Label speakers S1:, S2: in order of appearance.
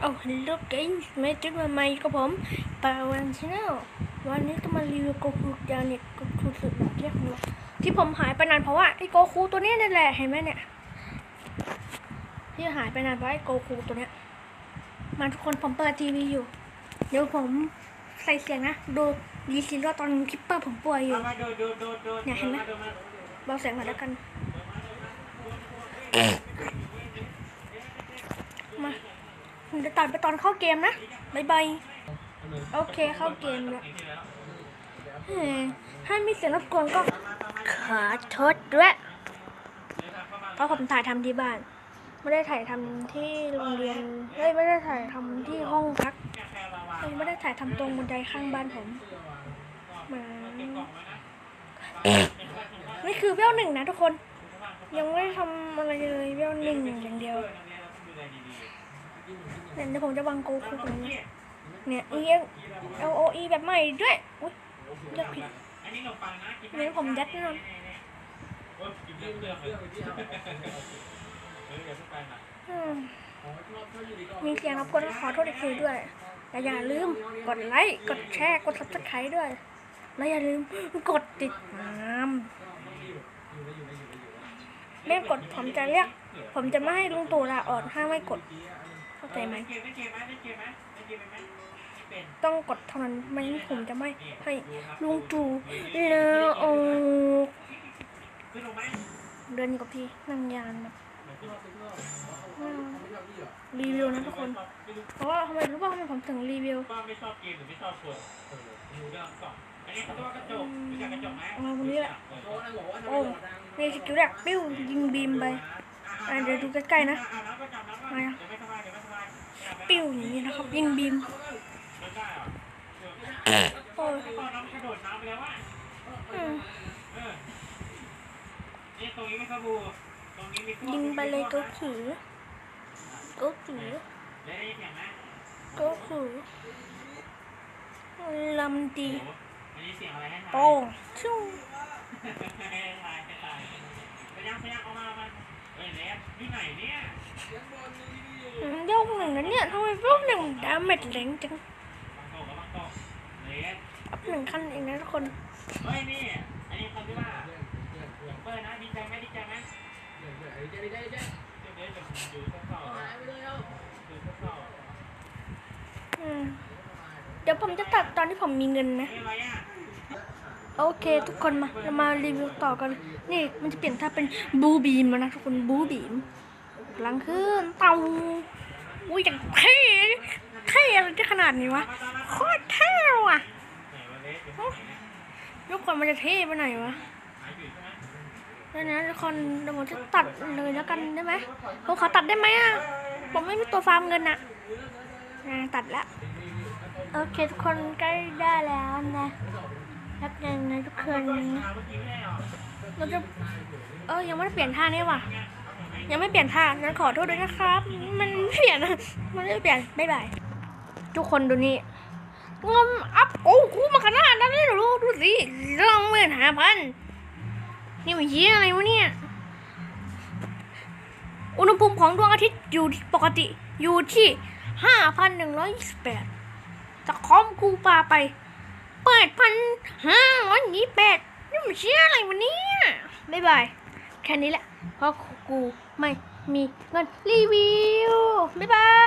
S1: โอ้ฮัลโหลเกมไม่จุดมาใหม่กับผมปาวันชาแนลวันนี้ก็มารีวิวโกคูดาวเน็ตโกคูสุดหล่อเรียกผมว่าที่ผมหายไปนานเพราะว่าไอ้โกคูตัวนี้นั่นแหละเห็นไหมเนี่ยที่หายไปนานเพราะไอ้โกคูตัวเนี้ยมาทุกคนผมเปิดทีวีอยู่ เดี๋ยวผมใส่เสียงนะดูดีซีว่าตอนคิปเปอร์ผมป่วยอยู่
S2: เอามาโดดโดดโดดโดด
S1: เนี่ยเห็นไหม
S2: โดดา
S1: เบาเสียงหน่อยแล้วกัน มา เดี๋ยวตัดไปตอนเข้าเกมนะบายบายโอเคเข้าเกมแล้วถ้ามีเสียงรบกวนก็ขอโทษด้วยเพราะผมถ่ายทำที่บ้าน ไม่ได้ถ่ายทำที่โรงเรียนเฮ้ยไม่ได้ถ่ายทำที่ห้องพักเฮ้ยไม่ได้ถ่ายทำตรงบันไดข้างบ้านผมมานี่คือเวลหนึ่งนะทุกคน ยังไม่ได้ทำอะไรเลยเวลหนึ่งอย่างเดียว เนี่ยเดี๋ยวผมจะวางโกคูตรงนี้ เนี่ย E L O E แบบใหม่ด้วย อุ๊ยเลือกผิด
S2: อันนี้ขนมปังนะกิน
S1: เดี๋ยวผมยัดแน่นอน
S2: โอ้ยกินเรื่องเรื่องเลยเอออย่าเพิ่งไปนะ
S1: อืมมีเสียงรบกวนก็ขอโทษอีกทีด้วยและอย่าลืมกดไลค์ กดแชร์ กด subscribe ด้วย และอย่าลืมกดติดตามไม่กดผมจะเรียก ผมจะไม่ให้ลุงตู่ลาออกถ้าไม่กด เข้าใจไหม
S2: เกมได้เกมไหมได้เกมไหมได้เกมไหมไม่เป็น
S1: ต้องกดเท่านั้นไม่งั้นผมจะไม่ให้ลุงตู่ลาออก
S2: ขึ้นลงไหม
S1: เดินอยู่กับพี่นั่งยานแบบอืมรีวิวนะทุกคน เพราะว่าทำไมรู้ป่ะทำไมผมถึงรีวิว
S2: ป้าไม่ชอบเกมหรือไม่ชอบกดเออดูเรื่องก่อนอันนี้เขาเรียกว่ากระจกรู้จักกระจกไหม
S1: เอาวันนี้แหละ
S2: เออ
S1: โอ้ในสกิลแรกปิ้วยิงบีมไปอะเดี๋ยวดูใกล้ๆนะ ปิ้วอย่างนี้นะครับยิงบีม
S2: ไม่ได้เหรอ
S1: โอ้ย
S2: ตอนน้ำกระโดดน้ำไปแล้วว่ะ
S1: อืม
S2: เออนี่ตรงนี้ไม่สบู่ตรงนี้มีพวก
S1: ยิงไปเลยก็ขือก็ขือ
S2: ได้ยินเสียงไหม
S1: ก็ขือลำดี
S2: โอ้อันนี้เสียงอะไรให้ทาย
S1: โป้งชิว
S2: อยู่ไหนเนี่ย
S1: อืมยกหนึ่งนะเนี่ยทำไมยกหนึ่งดาเมจแรงจัง
S2: บางโตกับบางโตเนส
S1: อัพหนึ่งขั้นเองนะทุกคน
S2: เฮ้ยนี่ อันนี้เขาเรียกว่าเปิดนะดีใจไหมดีใจไหมเดี๋ยวเดี๋ยวเดี๋ยวผมดูเศร้าๆดูเศร้า
S1: อืมเดี๋ยวผมจะตัดตอนที่ผมมีเงิน
S2: ๆ
S1: นะ
S2: นี่อะไรอะ
S1: โอเค ทุกคนมาเรามารีวิวต่อกัน นี่มันจะเปลี่ยนถ้าเป็นบูบีมแล้วนะทุกคนบูบีมพลังขึ้นเตาอุ้ยอย่างเท่เท่อะไรจะขนาดนี้วะโคตรเท่ว่ะทุกคนมันจะเท่ไปไหนวะ
S2: หายอยู่ใช่ไหม
S1: แล้วนะทุกคนเดี๋ยวผมจะตัดเลยแล้วกันได้ไหมผมขอตัดได้ไหมอะผมไม่มีตัวฟาร์มเงินอะอ่าตัดละโอเคทุกคนใกล้ได้แล้วนะแป๊บนึง นะทุกคน
S2: อ่าเมื่อกี้ไม่ได้หรอ
S1: เราจะเออยังไม่ได้เปลี่ยนท่านี่ว่ะ ยังไม่เปลี่ยนท่างั้นขอโทษด้วยนะครับ มันเปลี่ยนมันไม่เปลี่ยนบ๊ายบายทุกคนดูนี่งมอัพโอ้คูมาขนาดนั้นเลยเหรอดูสิลองหมื่นหาพันนี่มันเยี่ยอะไรวะเนี่ยอุณหภูมิของดวงอาทิตย์อยู่ปกติอยู่ที่ห้าพันหนึ่งร้อยยี่สิบแปดจะคอมกูปาไป เปิดพันห้าร้อยยี่สิบแปดนี่มันเชี่ยอะไรวะเนี่ยบ๊ายบายแค่นี้แหละ เพราะกูไม่มีเงินรีวิวบ๊ายบาย